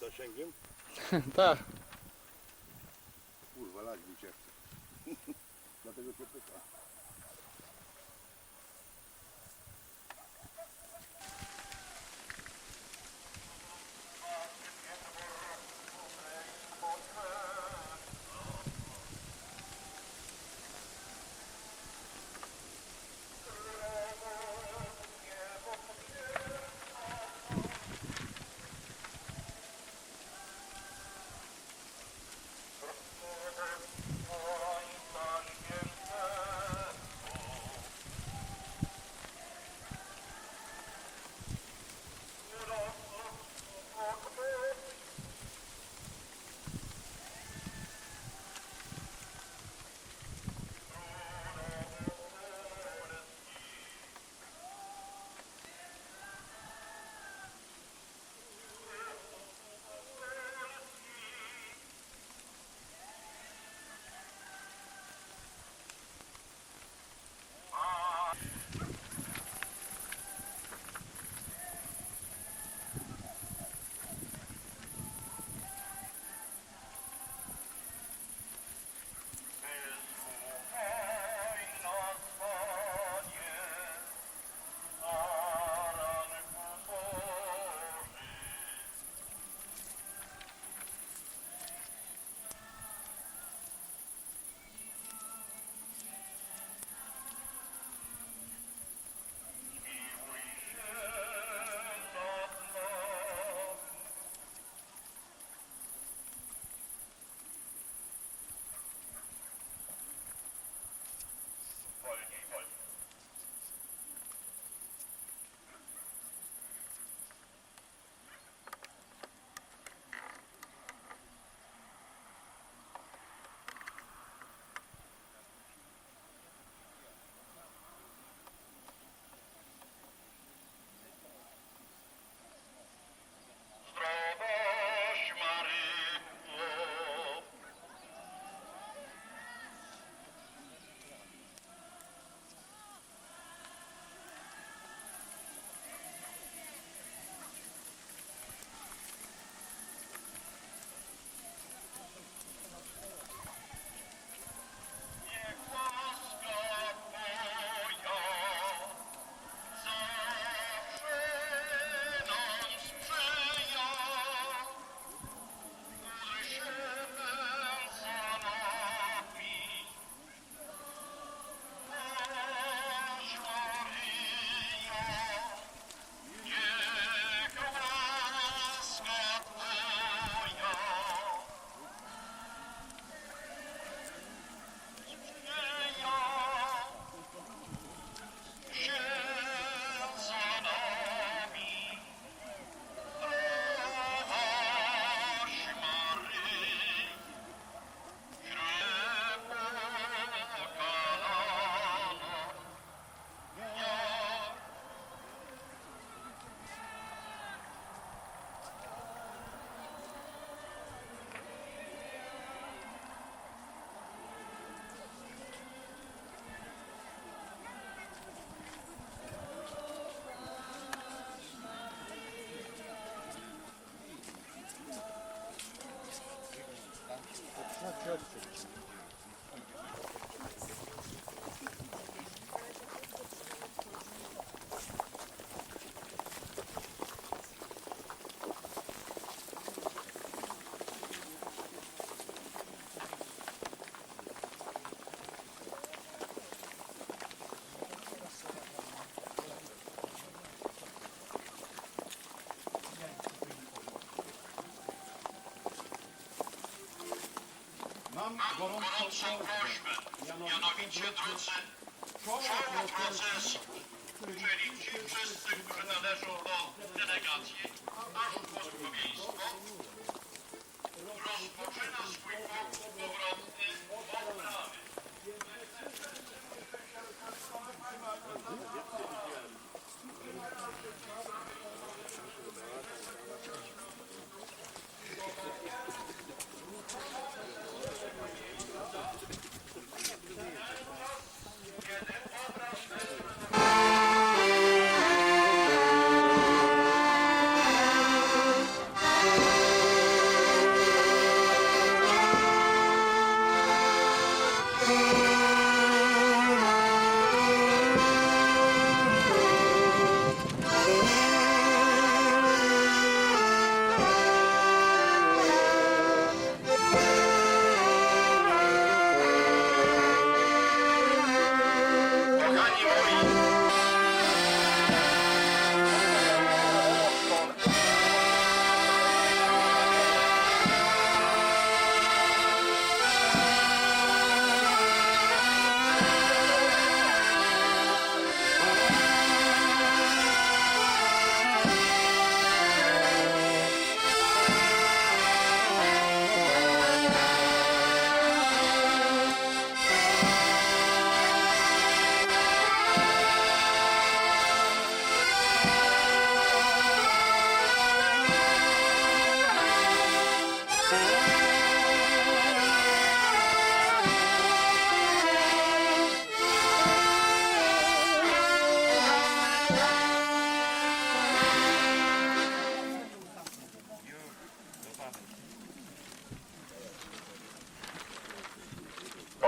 zasięgiem? Tak. Kurwa, lać mi cię. Dlatego cię pytam. Mam gorącą prośbę. mianowicie drodzy czoło procesu, czyli ci wszyscy, którzy należą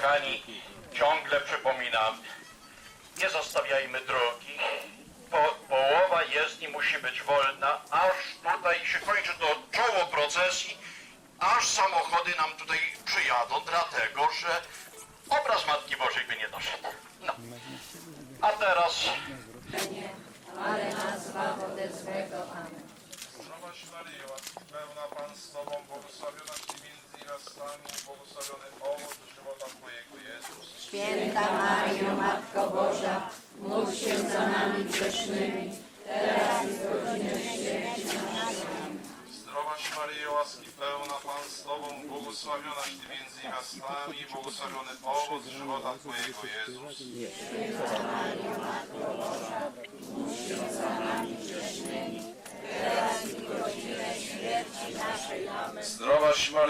Kochani, ciągle przypominam, nie zostawiajmy drogi. Po, połowa jezdni musi być wolna, aż tutaj się kończy to czoło procesji, aż samochody nam tutaj przyjadą, dlatego że obraz Matki Bożej by nie doszedł. No. A teraz ale nazwa wody złego. Amen. Zdrowaś Maryjo, pełna Pan z Tobą, błogosławionaś Ty Święta Maryjo, Matko Boża, módl się za nami grzesznymi, teraz i w godzinę śmierci naszej. Zdrowaś Maryjo, łaski pełna Pan z Tobą, błogosławionaś Ty między niewiastami, błogosławiony owoc żywota Twojego Jezus. Zdrowaś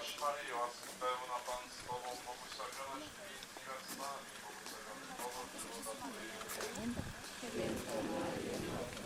Zdrowaś Maryjo, łaski pełna Pan z Tobą, błogosławionaś Ty między niewiastami, błogosławiony owoc żywota Twojego Jezus. Zdrowaś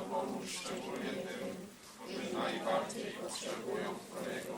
i dopomóż szczególnie tym, którzy najbardziej potrzebują Twojego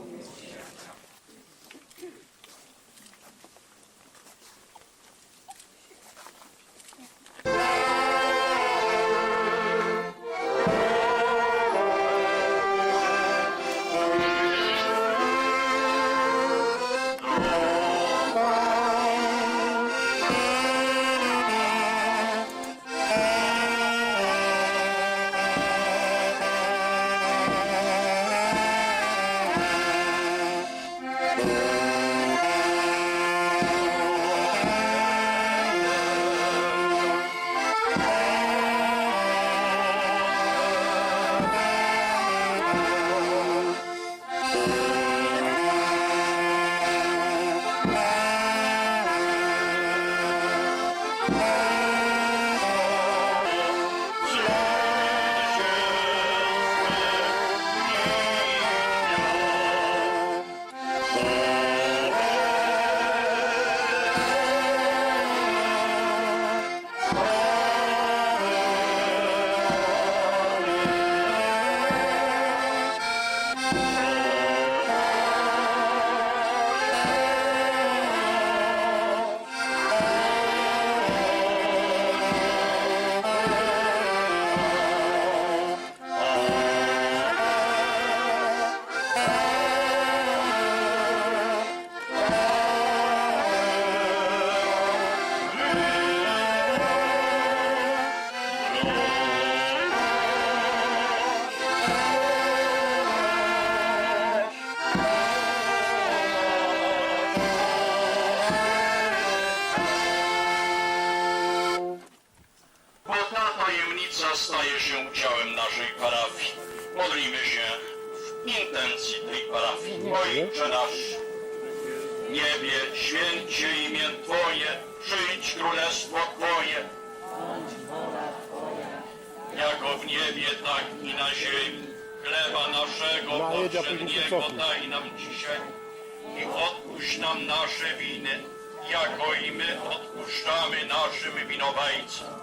nasze winy, jako i my odpuszczamy naszym winowajcom.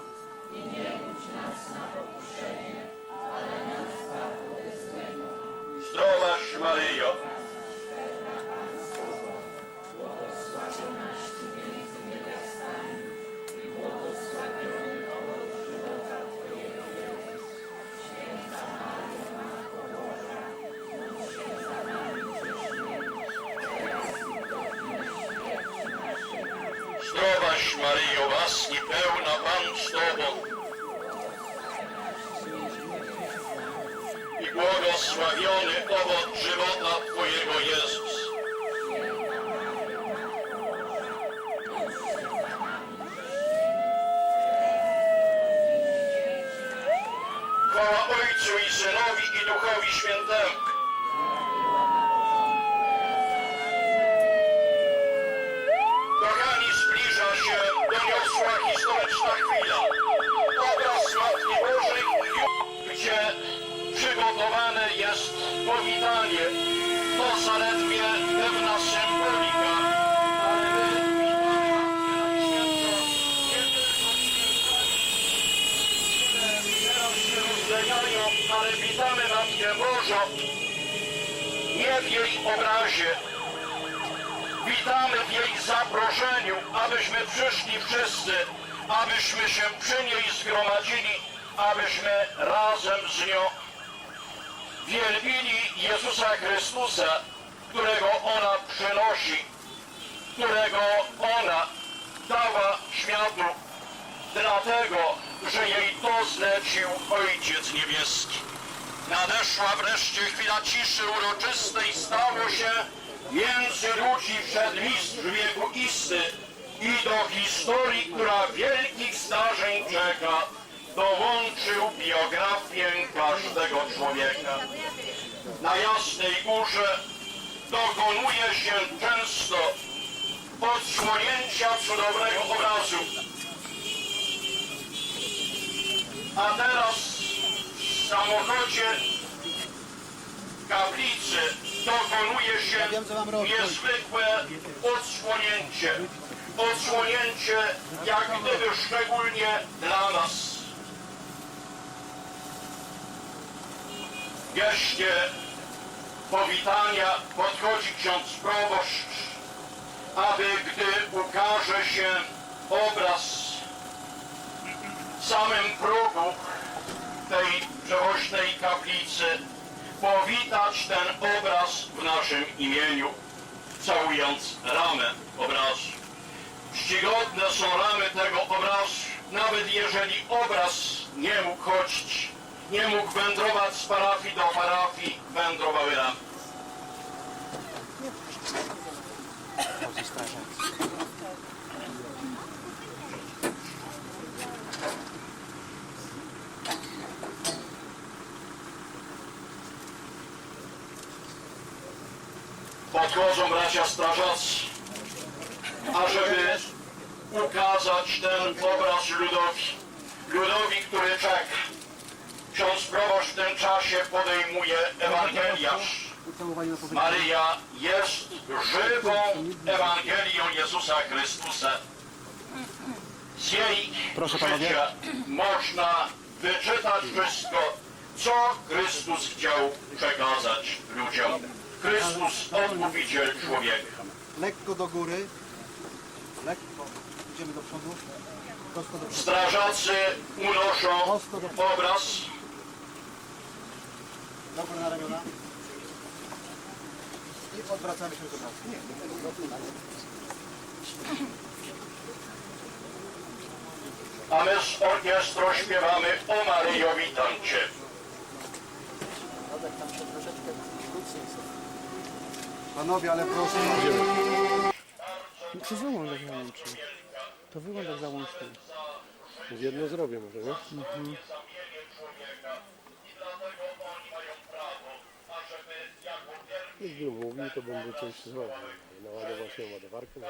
W jej obrazie, Witamy w jej zaproszeniu, abyśmy przyszli wszyscy, abyśmy się przy niej zgromadzili, abyśmy razem z nią wielbili Jezusa Chrystusa, którego ona przynosi, którego ona dała światu, dlatego, że jej to zlecił Ojciec Niebieski. Nadeszła wreszcie chwila ciszy uroczystej, stało się między ludzi przed mistrz wiekuisty i do historii, która wielkich zdarzeń czeka, dołączył biografię każdego człowieka. Na Jasnej Górze dokonuje się często odsłonięcia cudownego obrazu. A teraz samochodzie kaplicy dokonuje się niezwykłe odsłonięcie. Odsłonięcie jak gdyby szczególnie dla nas. W geście powitania podchodzi ksiądz proboszcz, aby gdy ukaże się obraz w samym progu tej przewoźnej kaplicy, powitać ten obraz w naszym imieniu, całując ramę obrazu. Czcigodne są ramy tego obrazu, nawet jeżeli obraz nie mógł chodzić, nie mógł wędrować z parafii do parafii, wędrowały ramy. Podchodzą bracia strażacy, ażeby ukazać ten obraz ludowi. Ludowi, który czeka. Ksiądz proboszcz w tym czasie podejmuje Ewangeliarz. Maryja jest żywą Ewangelią Jezusa Chrystusa. Z jej życia można wyczytać wszystko, co Chrystus chciał przekazać ludziom. Chrystus, odkupiciel człowieka. Lekko do góry. Lekko. Idziemy do przodu. Prosto do przodu. Strażacy unoszą obraz. Dobro na ramiona. I odwracamy się do pracy. A my z orkiestrą śpiewamy O Maryjo, witam Cię. Panowie, ale proszę. Muszę załączek załączyć. To wygląda jak załącznik. Jedno zrobię może, nie? Mhm. Gdybym mówił, to będę coś zrobił. Naładował się ładowarką.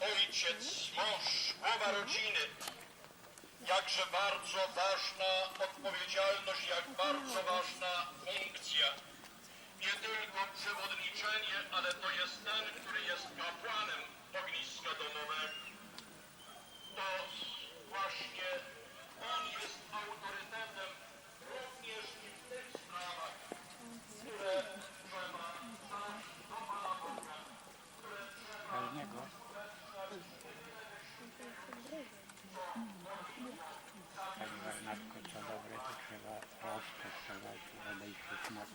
Ojciec, mąż, głowa rodziny. Jakże bardzo ważna odpowiedzialność, jak bardzo ważna funkcja. Nie tylko przewodniczenie, ale to jest ten, który jest kapłanem ogniska domowego. To właśnie on jest autorytetem również i w tych sprawach, które trzeba lokalnego. Tak Bernatko, co dobre, to trzeba prosto, trzeba odejść od smaku.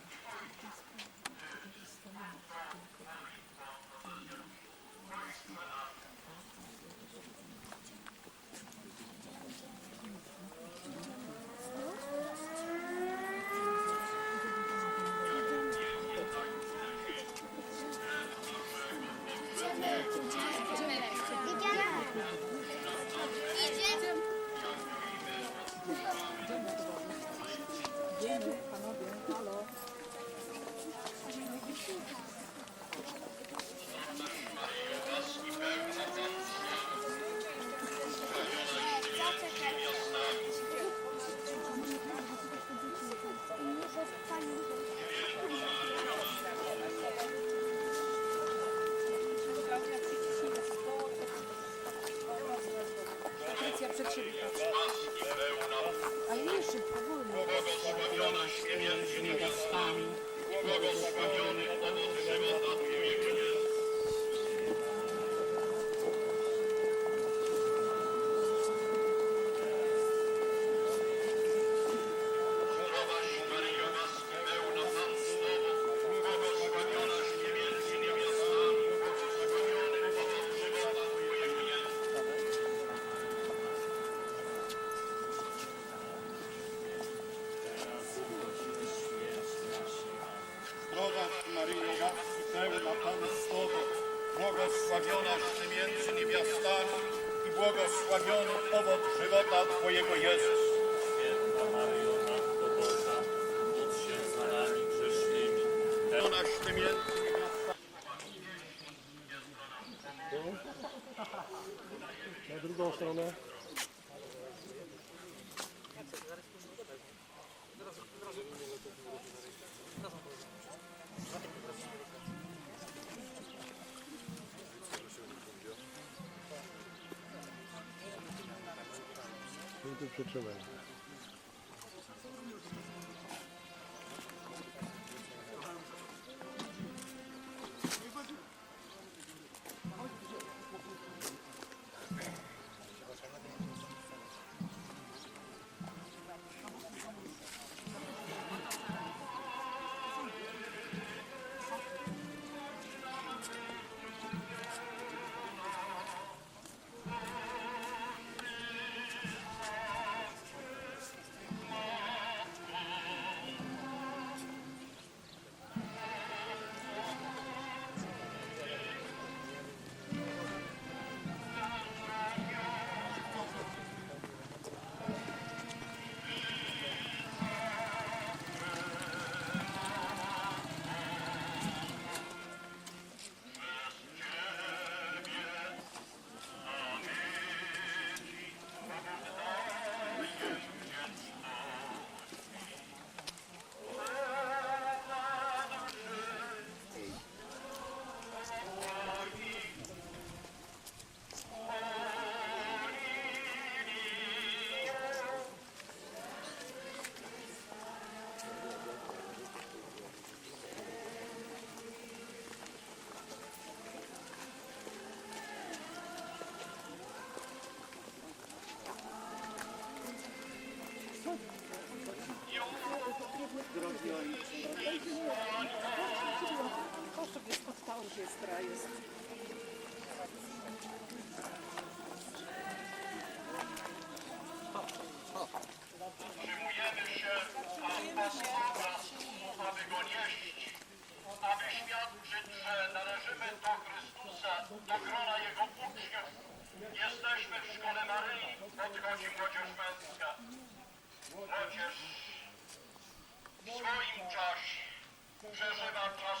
别人看到别人发了。12 między. Na drugą stronę. No tu przytrzymaj. Utrzymujemy się ambasadora, aby go nieść, aby świadczyć, że należymy do Chrystusa, do grona Jego uczniów. Jesteśmy w szkole Maryi, odchodzi młodzież męska. Młodzież w swoim czasie przeżywa czas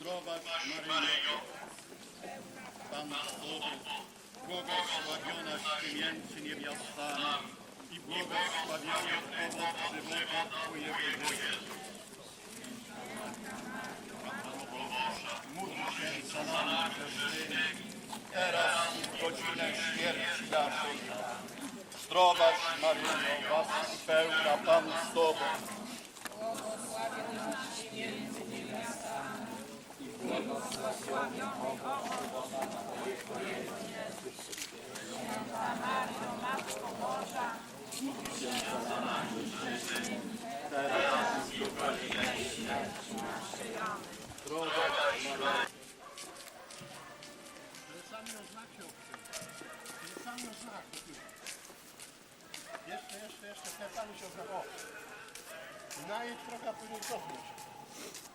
Zdrowaś Maryjo, Pan z Tobą, między niewiastami i błogosławiony owoc żywota Twojego Jezus. Módl się za nami grzesznymi, teraz i w godzinę śmierci naszej. Zdrowaś Maryjo, łaski pełna Pan z Tobą, Jeszcze, jeszcze, jeszcze. Te sami się oznaczą. O. Najedź trochę, a później cofnij się.